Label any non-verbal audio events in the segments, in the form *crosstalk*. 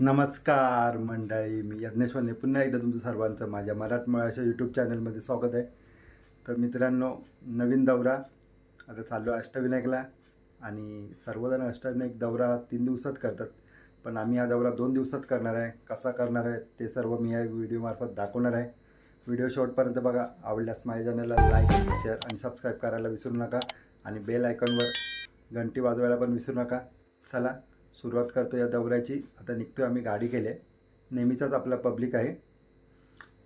नमस्कार मंडळी मी यज्ञेश्वरने पुन्हा एकदा तुमचं सर्वांचं माझ्या मराठमोळ्याच्या यूट्यूब चॅनलमध्ये स्वागत आहे. तर मित्रांनो नवीन दौरा. आता चाललो आहे अष्टविनायकला आणि सर्वजण अष्टविनायक दौरा तीन दिवसात करतात. पण आम्ही हा दौरा दोन दिवसात करणार आहे. कसा करणार आहे ते सर्व मी या व्हिडिओमार्फत दाखवणार आहे. व्हिडिओ शॉर्टपर्यंत बघा. आवडल्यास माझ्या चॅनलला लाईक शेअर आणि सबस्क्राईब करायला विसरू नका. आणि बेल आयकॉनवर घंटी वाजवायला पण विसरू नका. चला सुरुवात करतो या दौऱ्याची. आता निघतो आम्ही गाडी केले. नेहमीचाच आपला पब्लिक आहे.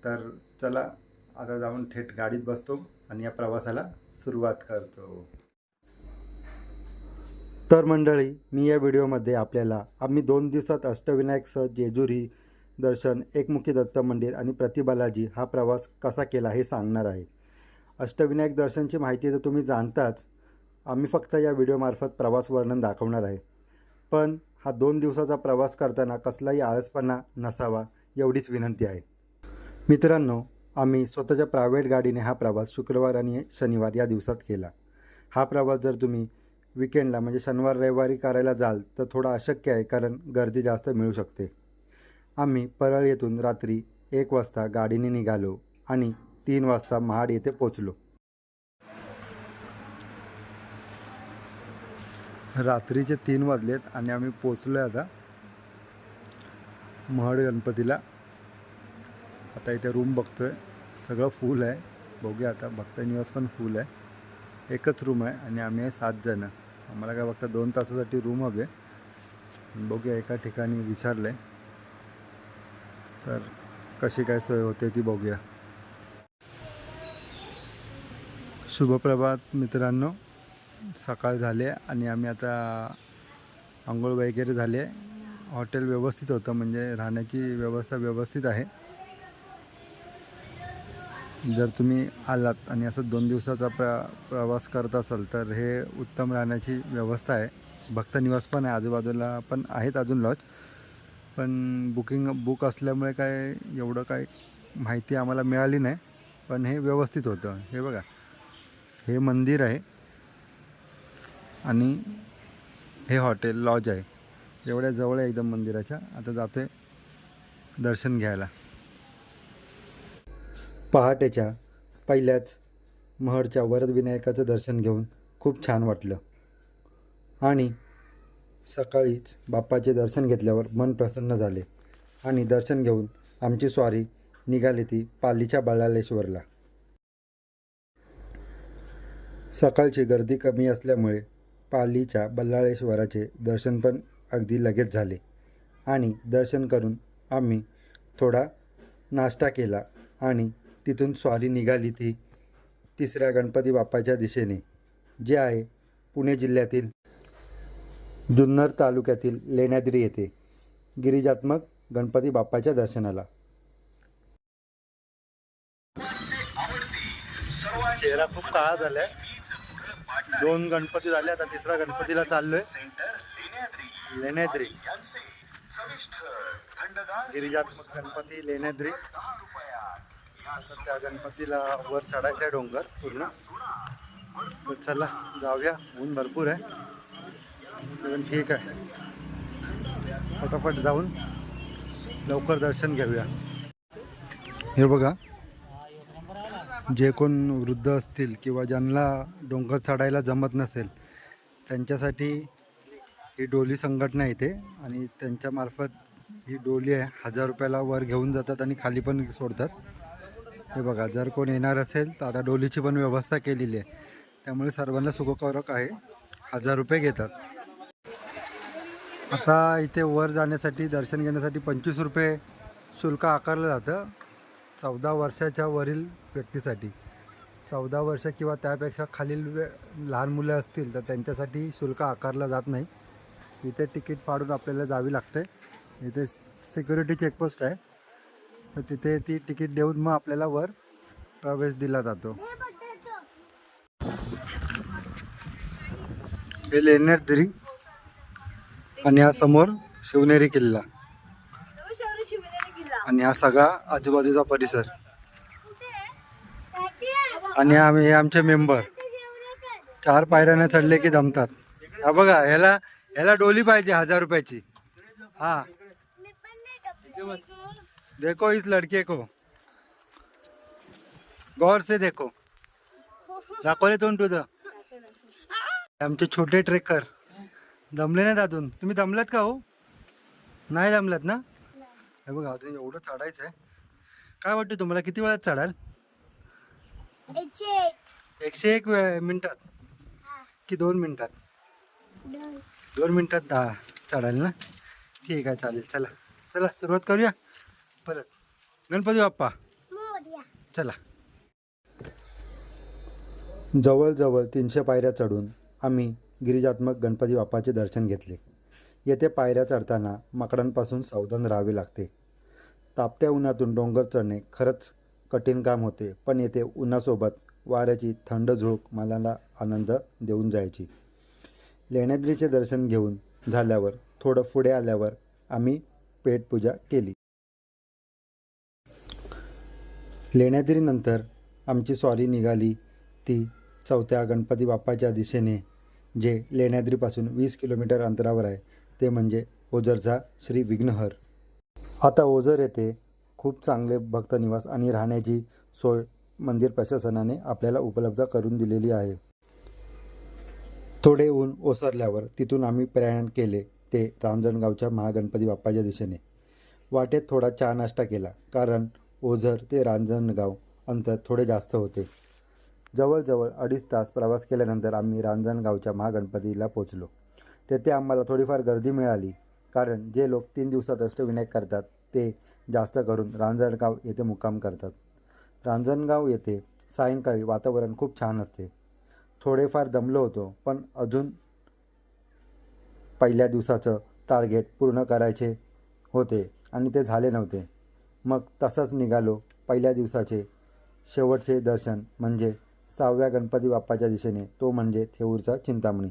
तर चला आता जाऊन थेट गाडीत बसतो आणि या प्रवासाला सुरुवात करतो. तर मंडळी मी या व्हिडिओमध्ये आपल्याला आम्ही दोन दिवसात अष्टविनायकसह जेजुरी दर्शन एकमुखी दत्त मंदिर आणि प्रतिबालाजी हा प्रवास कसा केला हे सांगणार आहे. अष्टविनायक दर्शनची माहिती तर तुम्ही जाणताच आम्ही फक्त या व्हिडिओमार्फत प्रवास वर्णन दाखवणार आहे. पण हा दोन दिवसाचा प्रवास करताना कसलाही आळसपणा नसावा एवढीच विनंती आहे. मित्रांनो आम्ही स्वतःच्या प्रायव्हेट गाडीने हा प्रवास शुक्रवार आणि शनिवार या दिवसात केला. हा प्रवास जर तुम्ही विकेंडला म्हणजे शनिवार रविवारी करायला जाल तर थोडा अशक्य आहे कारण गर्दी जास्त मिळू शकते. आम्ही परळ येथून रात्री एक वाजता गाडीने निघालो आणि तीन वाजता महाड येथे पोचलो रात्रीचे तीन वाजलेत आणि आम्ही पोचलो आहे आता महड गणपतीला. आता इथे रूम बघतो आहे सगळं फुल आहे. बघूया आता. भक्त निवास पण फुल आहे. एकच रूम आहे आणि आम्ही आहे सात जण. आम्हाला काय फक्त दोन तासासाठी रूम हवे बघूया एका ठिकाणी विचारलं आहे तर कशी काय सोय होते ती बघूया. शुभप्रभात मित्रांनो. सकाळ झाले आणि आम्ही आता आंघोळ वगैरे झाले. हॉटेल व्यवस्थित होतं म्हणजे राहण्याची व्यवस्था व्यवस्थित आहे. जर तुम्ही आलात आणि असं दोन दिवसाचा प्र प्रवास करत असाल तर हे उत्तम राहण्याची व्यवस्था आहे. भक्त निवास पण आहे आजूबाजूला पण आहेत अजून लॉज पण बुकिंग बुक असल्यामुळे काय एवढं काय माहिती आम्हाला मिळाली नाही. पण हे व्यवस्थित होतं. हे बघा हे मंदिर आहे. आणि हे हॉटेल लॉज आहे. एवढ्या जवळ आहे एकदम मंदिराच्या. आता जातोय दर्शन घ्यायला. पहाटेच्या पहिल्याच महडच्या वरदविनायकाचं दर्शन घेऊन खूप छान वाटलं. आणि सकाळीच बाप्पाचे दर्शन घेतल्यावर मन प्रसन्न झाले आणि दर्शन घेऊन आमची स्वारी निघाली ती पालीच्या बळालेश्वरला. सकाळची गर्दी कमी असल्यामुळे पालीच्या बल्लाळेश्वराचे दर्शन पण अगदी लगेच झाले. आणि दर्शन करून आम्ही थोडा नाश्ता केला आणि तिथून स्वारी निघाली ती तिसऱ्या गणपती बाप्पाच्या दिशेने जे आहे पुणे जिल्ह्यातील जुन्नर तालुक्यातील लेण्याद्री येथे गिरिजात्मक गणपती बाप्पाच्या दर्शनाला. चेहरा खूप काळा झालाय. दोन गणपती झाले आता तिसरा गणपतीला चाललोय. लेण्याद्री. गिरिजात्मक गणपती लेण्याद्री. आता त्या गणपतीला वर चढायचं आहे डोंगर पूर्ण. तर चला जाऊया. ऊन भरपूर आहे. पण ठीक आहे. फटाफट जाऊन लवकर दर्शन घेऊया. हे बघा जे कोण वृद्ध असतील किंवा ज्यांना डोंगर चढायला जमत नसेल त्यांच्यासाठी ही डोली संघटना येते आणि त्यांच्यामार्फत ही डोली आहे. हजार रुपयाला वर घेऊन जातात आणि खाली पण सोडतात. हे बघा जर कोण येणार असेल तर आता डोलीची पण व्यवस्था केलेली आहे. त्यामुळे सर्वांना सुखकारक आहे. हजार रुपये घेतात. आता इथे वर जाण्यासाठी दर्शन घेण्यासाठी पंचवीस रुपये शुल्क आकारलं जातं. चौदा वर्षाच्या वरील व्यक्तीसाठी. चौदा वर्ष किंवा त्यापेक्षा खालील वे लहान मुलं असतील तर त्यांच्यासाठी शुल्क आकारला जात नाही. इथे तिकीट फाडून आपल्याला जावी लागते. इथे सिक्युरिटी चेकपोस्ट आहे. तर तिथे ती तिकीट देऊन मग आपल्याला वर प्रवेश दिला जातो. हे लेण्याद्री आणि हा समोर शिवनेरी किल्ला. आणि हा सगळा आजूबाजूचा परिसर. आणि आम्ही हे आमचे मेंबर. चार पायऱ्याने चढले की जमतात हा बघा ह्याला ह्याला डोली पाहिजे हजार रुपयाची. हा. देखो इस लड़के को. गौर से देखो. दाखव रे तोंड तुझं. आमचे छोटे ट्रेकर. दमले नाही दादून तुम्ही दमलात का हो? नाही दमलात ना? हे बघा अजून एवढं चढायचं आहे. काय वाटतं तुम्हाला किती वेळात चढाल? एकशे एक. वेळ मिनिटात? की दोन मिनिटात? दोन. मिनिटात दहा चढाल ना? ठीक आहे चालेल चला. चला सुरुवात करूया? परत. गणपती बाप्पा. मोर्या. चला. जवळजवळ तीनशे पायऱ्या चढून आम्ही गिरिजात्मक गणपती बाप्पाचे दर्शन घेतले. येथे पायऱ्या चढताना माकडांपासून सावधान राहावे लागते. तापत्या उन्हातून डोंगर चढणे खरंच कठीण काम होते पण येथे उन्हासोबत वाऱ्याची थंड झुळूक मनाला आनंद देऊन जायची. लेण्याद्रीचे दर्शन घेऊन झाल्यावर थोडं पुढे आल्यावर आम्ही पेटपूजा केली. लेण्याद्रीनंतर आमची स्वारी निघाली. ती चौथ्या गणपती बाप्पाच्या दिशेने जे लेण्याद्रीपासून वीस किलोमीटर अंतरावर आहे ते म्हणजे ओझरचा श्री विघ्नहर. आता ओझर येथे खूप चांगले भक्तनिवास आणि राहण्याची सोय मंदिर प्रशासनाने आपल्याला उपलब्ध करून दिलेली आहे. थोडे ऊन ओसरल्यावर तिथून आम्ही प्रयाण केले ते रांजणगावच्या महागणपती बाप्पाच्या दिशेने. वाटेत थोडा चहा नाश्ता केला कारण ओझर ते रांजणगाव अंतर थोडे जास्त होते. जवळजवळ अडीच तास प्रवास केल्यानंतर आम्ही रांजणगावच्या महागणपतीला पोचलो. तेथे आम्हाला थोडीफार गर्दी मिळाली. कारण जे लोक तीन दिवसात अष्टविनायक करतात ते जास्त करून रांजणगाव येथे मुक्काम करतात. रांजणगाव येथे सायंकाळी वातावरण खूप छान असते. थोडेफार दमलो होतो पण अजून पहिल्या दिवसाचं टार्गेट पूर्ण करायचे होते आणि ते झाले नव्हते. मग तसंच निघालो. पहिल्या दिवसाचे शेवटचे दर्शन म्हणजे सहाव्या गणपती बाप्पाच्या दिशेने तो म्हणजे थेऊरचा चिंतामणी.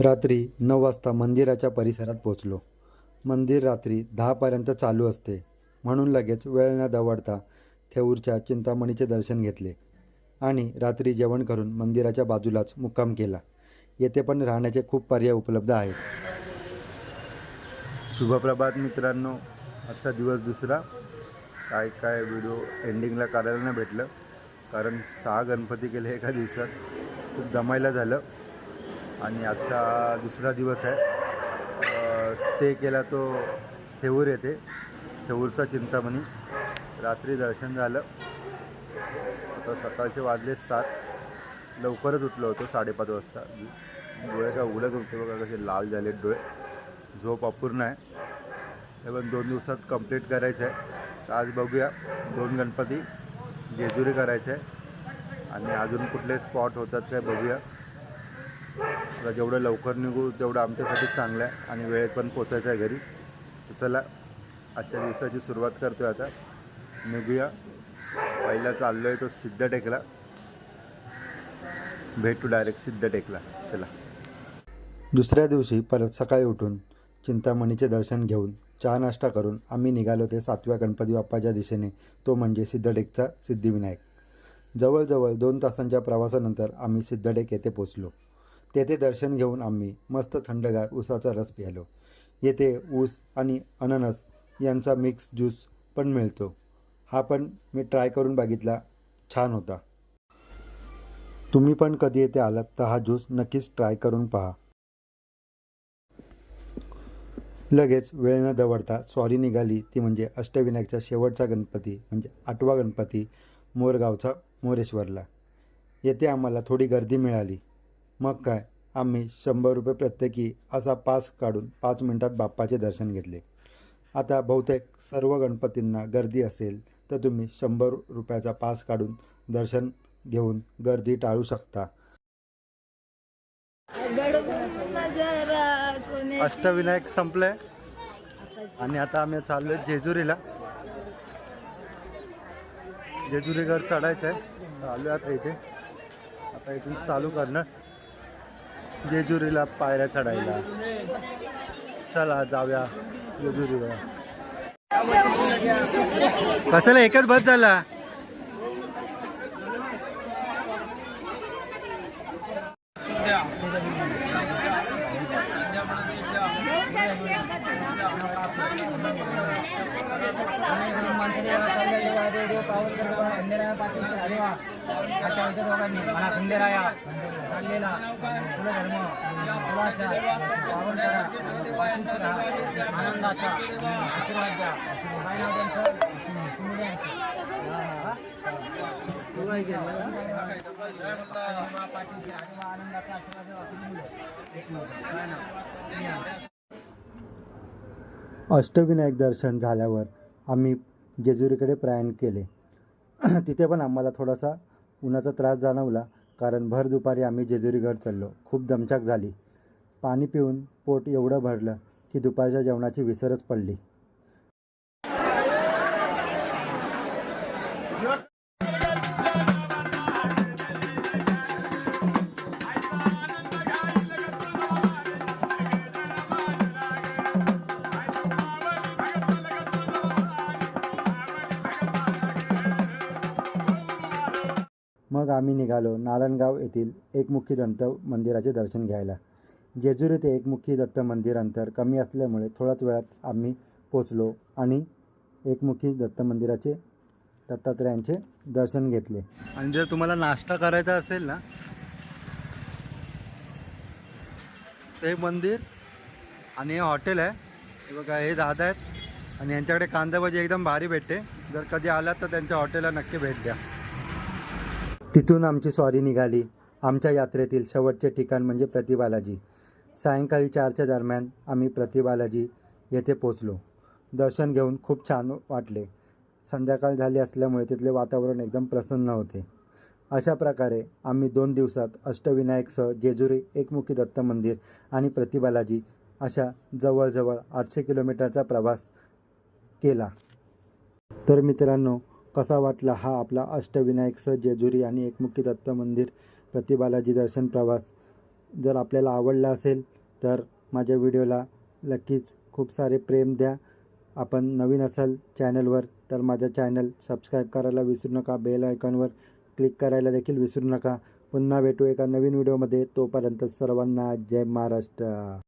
रात्री नऊ वाजता मंदिराच्या परिसरात पोचलो मंदिर रात्री दहापर्यंत चालू असते. म्हणून लगेच वेळ न दवडता थेऊरच्या चिंतामणीचे दर्शन घेतले आणि रात्री जेवण करून मंदिराच्या बाजूलाच मुक्काम केला. येथे पण राहण्याचे खूप पर्याय उपलब्ध आहेत. शुभप्रभात मित्रांनो आजचा दिवस दुसरा. काय काय व्हिडिओ एंडिंगला करायला नाही भेटलं? कारण सहा गणपती केले एका दिवसात. खूप दमायला झालं. आणि आजचा दुसरा दिवस आहे. स्टे केला तो थेऊर येते थेऊरचा चिंतामणी. रात्री दर्शन झालं. आता सकाळचे वाजले सात. लवकरच उठलो होतो साडेपाच वाजता. डोळे काय उघडत होते बघा कसे लाल झाले डोळे. झोप अपूर्ण आहे. हे पण दोन दिवसात कंप्लीट करायचं आहे. तर आज बघूया. दोन गणपती जेजुरी करायचं आहे. आणि अजून कुठले स्पॉट होतात काय बघूया. आता जेवढं लवकर निघू तेवढं आमच्यासाठी चांगलं आहे आणि वेळेत पण पोचायचं आहे घरी. तर चला आजच्या दिवसाची सुरुवात करतो आहे आता. निघूया. पहिला चाललो आहे तो सिद्धटेकला. भेटू डायरेक्ट सिद्धटेकला. चला. दुसऱ्या दिवशी परत सकाळी उठून चिंतामणीचे दर्शन घेऊन चहा नाश्ता करून आम्ही निघालो ते सातव्या गणपती बाप्पाच्या दिशेने. तो म्हणजे सिद्धटेकचा सिद्धिविनायक. जवळजवळ दोन तासांच्या प्रवासानंतर आम्ही सिद्धटेक येथे पोचलो तेथे दर्शन घेऊन आम्ही मस्त थंडगार ऊसाचा रस प्यालो. येथे ऊस आणि अननस यांचा मिक्स ज्यूस पण मिळतो. हा पण मी ट्राय करून बघितला. छान होता. तुम्ही पण कधी येथे आलात तर हा ज्यूस नक्कीच ट्राय करून पहा. लगेच वेळ न दवडता स्वारी निघाली. ती म्हणजे अष्टविनायकचा शेवटचा गणपती म्हणजे आठवा गणपती मोरगावचा मोरेश्वरला. येथे आम्हाला थोडी गर्दी मिळाली. मग काय? आम्ही शंभर रुपये प्रत्येकी असा पास काढून पाच मिनिटात बाप्पाचे दर्शन घेतले. आता बहुतेक सर्व गणपतींना गर्दी असेल तर तुम्ही शंभर रुपयाचा पास काढून दर्शन घेऊन गर्दी टाळू शकता. अष्टविनायक संपले आणि आता आम्ही चाललोय जेजुरीला. जेजुरीवर चढायचं आहे आलो आता इथे. आता इथून चालू करणार. जेजुरीला पायऱ्या चढायला चला जाऊया जेजुरीवर कशाला एकच बस झाला मला खंडेराया चाललेला कुलधर्म कुलाचा पावन करा आनंदाचा आशीर्वाद द्या. पाठीशी आजोबा आनंदाचा आशीर्वाद अष्टविनायक दर्शन झाल्यावर आम्ही जेजुरीकडे प्रयाण केले. *clears throat* तिथे पण आम्हाला थोडासा उन्हाचा त्रास जाणवला. कारण भर दुपारी आम्ही जेजुरीगड चाललो. खूप दमछाक झाली. पाणी पिऊन पोट एवढं भरलं की दुपारच्या जेवणाची विसरच पडली. मग आम्ही निघालो नारायणगाव येथील एकमुखी दंत मंदिराचे दर्शन घ्यायला. जेजुरी ते एकमुखी दत्त मंदिर अंतर कमी असल्यामुळे थोड्याच वेळात आम्ही पोचलो आणि एकमुखी दत्त मंदिराचे दत्तात्रयांचे दर्शन घेतले. आणि जर तुम्हाला नाश्ता करायचा असेल ना ते मंदिर आणि हे हॉटेल आहे हे बघा हे दादा आहेत. आणि यांच्याकडे कांदा भाजी एकदम भारी भेटते. जर कधी आलात तर त्यांच्या हॉटेलला नक्की भेट द्या. तिथून आमची स्वारी निघाली. आमच्या यात्रेतील शेवटचे ठिकाण म्हणजे प्रतिबालाजी. सायंकाळी चारच्या दरम्यान आम्ही प्रतिबालाजी येथे पोचलो दर्शन घेऊन खूप छान वाटले. संध्याकाळ झाली असल्यामुळे तिथले वातावरण एकदम प्रसन्न होते. अशा प्रकारे आम्ही दोन दिवसात अष्टविनायकसह जेजुरी एकमुखी दत्त मंदिर आणि प्रतिबालाजी अशा जवळजवळ आठशे किलोमीटरचा प्रवास केला. तर मित्रांनो कसा वाटला हा आपला अष्टविनायक स जेजुरी आणि एकमुखी दत्त मंदिर प्रतिबालाजी दर्शन प्रवास? जर आपल्याला आवडला असेल तर माझ्या व्हिडिओला नक्कीच खूप सारे प्रेम द्या. आपण नवीन असाल चॅनलवर तर माझं चॅनल सबस्क्राईब करायला विसरू नका. बेल आयकॉनवर क्लिक करायला देखील विसरू नका. पुन्हा भेटू एका नवीन व्हिडिओमध्ये. तोपर्यंत सर्वांना जय महाराष्ट्र.